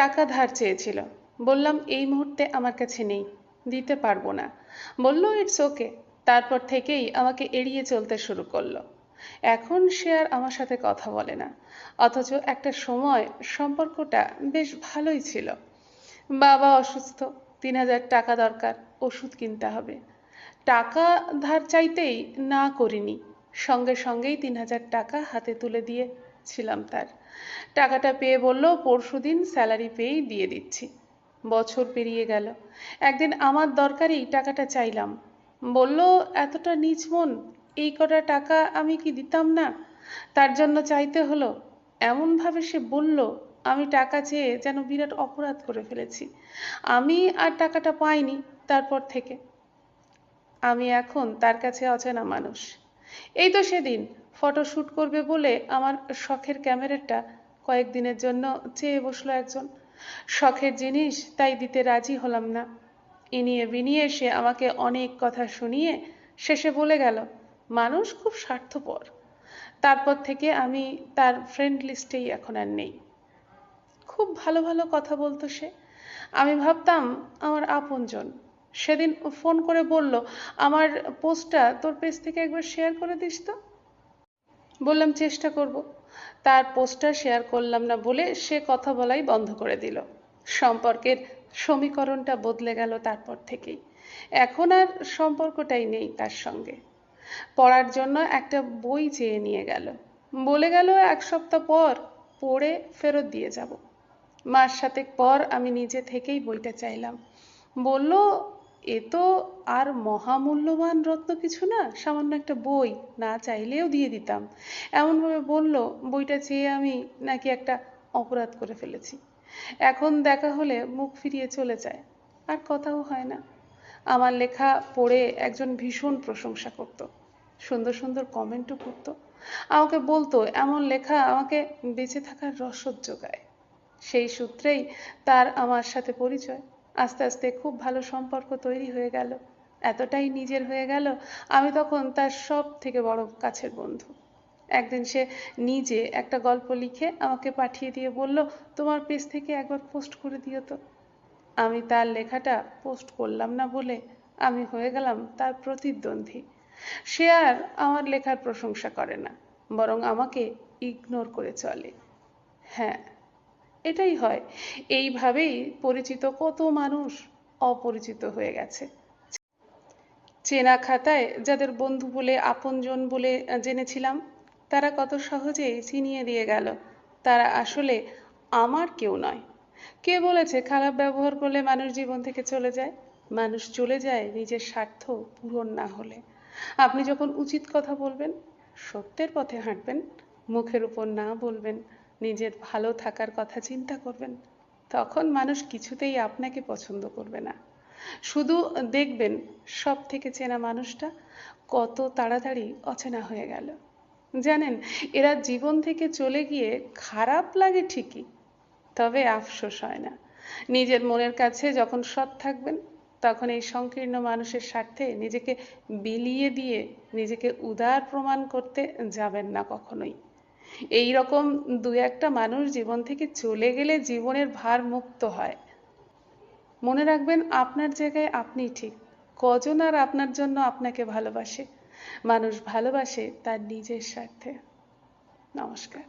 টাকা ধার চেয়েছিল। বললাম, এই মুহূর্তে আমার কাছে নেই, দিতে পারব না। বলল ইটস ওকে তারপর থেকেই আমাকে এড়িয়ে চলতে শুরু করল। এখন সে আর আমার সাথে কথা বলে না। অথচ একটা সময় সম্পর্কটা বেশ ভালোই ছিল। বাবা অসুস্থ, তিন হাজার টাকা দরকার, ওষুধ কিনতে হবে। টাকা ধার চাইতেই না করিনি। সঙ্গে সঙ্গেই তিন হাজার টাকা হাতে তুলে দিয়েছিলাম তার। টাকাটা পেয়ে বলল পরশু দিন স্যালারি পেয়েই দিয়ে দিচ্ছি। বছর পেরিয়ে গেল। একদিন আমার দরকারেই টাকাটা চাইলাম। বলল, এতটা নিচ মন, এই কটা টাকা আমি কি দিতাম না? তার জন্য চাইতে হলো। এমনভাবে সে বলল, আমি টাকা চেয়ে যেন বিরাট অপরাধ করে ফেলেছি। আমি আর টাকাটা পাইনি তারপর থেকে। আমি এখন তার কাছে অচেনা মানুষ। এই তো সেদিন। ফটো শ্যুট করবে বলে আমার শখের ক্যামেরাটা কয়েকদিনের জন্য চেয়ে বসল একজন। শখের জিনিস তাই দিতে রাজি হলাম না। ইনিয়ে বিনিয়ে সে আমাকে অনেক কথা শুনিয়ে শেষে বলে গেল, মানুষ খুব স্বার্থপর। তারপর থেকে আমি তার ফ্রেন্ড লিস্টেই এখন আর নেই। খুব ভালো ভালো কথা বলতো সে। আমি ভাবতাম আমার আপনজন সেদিন ফোন করে বলল, আমার পোস্টটা তোর পেজ থেকে একবার শেয়ার করে দিস তো? বললাম, চেষ্টা করব। তার পোস্টটা শেয়ার করলাম না বলে সে কথা বলাই বন্ধ করে দিল। সম্পর্কের সমীকরণটা বদলে গেল তারপর থেকেই। এখন আর সম্পর্কটাই নেই তার সঙ্গে। পড়ার জন্য একটা বই চেয়ে নিয়ে গেল। বলে গেল, এক সপ্তাহ পর পড়ে ফেরত দিয়ে যাব। মাস সাতেক পর আমি নিজে থেকেই বইটা চাইলাম। বলল এ তো আর মহামূল্যবান রত্ন কিছু না, সামান্য একটা বই না চাইলেও দিয়ে দিতাম। এমনভাবে বলল, বইটা চেয়ে আমি নাকি একটা অপরাধ করে ফেলেছি। এখন দেখা হলে মুখ ফিরিয়ে চলে যায়, আর কথাও হয় না। আমার লেখা পড়ে একজন ভীষণ প্রশংসা করত। সুন্দর সুন্দর কমেন্টও করত। আমাকে বলতো, এমন লেখা আমাকে বেঁচে থাকার রসদ যোগায়। সেই সূত্রেই তার আমার সাথে পরিচয়। আস্তে আস্তে খুব ভালো সম্পর্ক তৈরি হয়ে গেল। এতটাই নিজের হয়ে গেল, আমি তখন তার সব থেকে বড় কাছের বন্ধু। একদিন সে নিজে একটা গল্প লিখে আমাকে পাঠিয়ে দিয়ে বলল, তোমার পেজ থেকে একবার পোস্ট করে দিও তো। আমি তার লেখাটা পোস্ট করলাম না বলে আমি হয়ে গেলাম তার প্রতিদ্বন্দ্বী। সে আর আমার লেখার প্রশংসা করে না, বরং আমাকে ইগনোর করে চলে। হ্যাঁ এটাই হয়। এইভাবেই পরিচিত কত মানুষ অপরিচিত হয়ে গেছে। চেনা খাতায় যাদের বন্ধু বলে, আপনজন বলে জেনেছিলাম, তারা কত সহজে চিনিয়ে দিয়ে গেল। তারা আসলে আমার কেউ নয়। কে বলেছে খারাপ ব্যবহার করলে মানুষ জীবন থেকে চলে যায়? মানুষ চলে যায় নিজের স্বার্থ পূরণ না হলে। আপনি যখন উচিত কথা বলবেন, সত্যের পথে হাঁটবেন, মুখের উপর না বলবেন নিজের ভালো থাকার কথা চিন্তা করবেন, তখন মানুষ কিছুতেই আপনাকে পছন্দ করবে না। শুধু দেখবেন সব থেকে চেনা মানুষটা কত তাড়াতাড়ি অচেনা হয়ে গেল। জানেন, এরা জীবন থেকে চলে গিয়ে খারাপ লাগে ঠিকই, তবে আফসোস হয় না। নিজের মনের কাছে যখন সৎ থাকবেন, তখন এই সংকীর্ণ মানুষের স্বার্থে নিজেকে বিলিয়ে দিয়ে নিজেকে উদার প্রমাণ করতে যাবেন না কখনোই। এই রকম দু একটা মানুষ জীবন থেকে চলে গেলে জীবনের ভার মুক্ত হয়। মনে রাখবেন, আপনার জায়গায় আপনি ঠিক। কজন আর আপনার জন্য আপনাকে ভালোবাসে? মানুষ ভালোবাসে তার নিজের স্বার্থে। নমস্কার।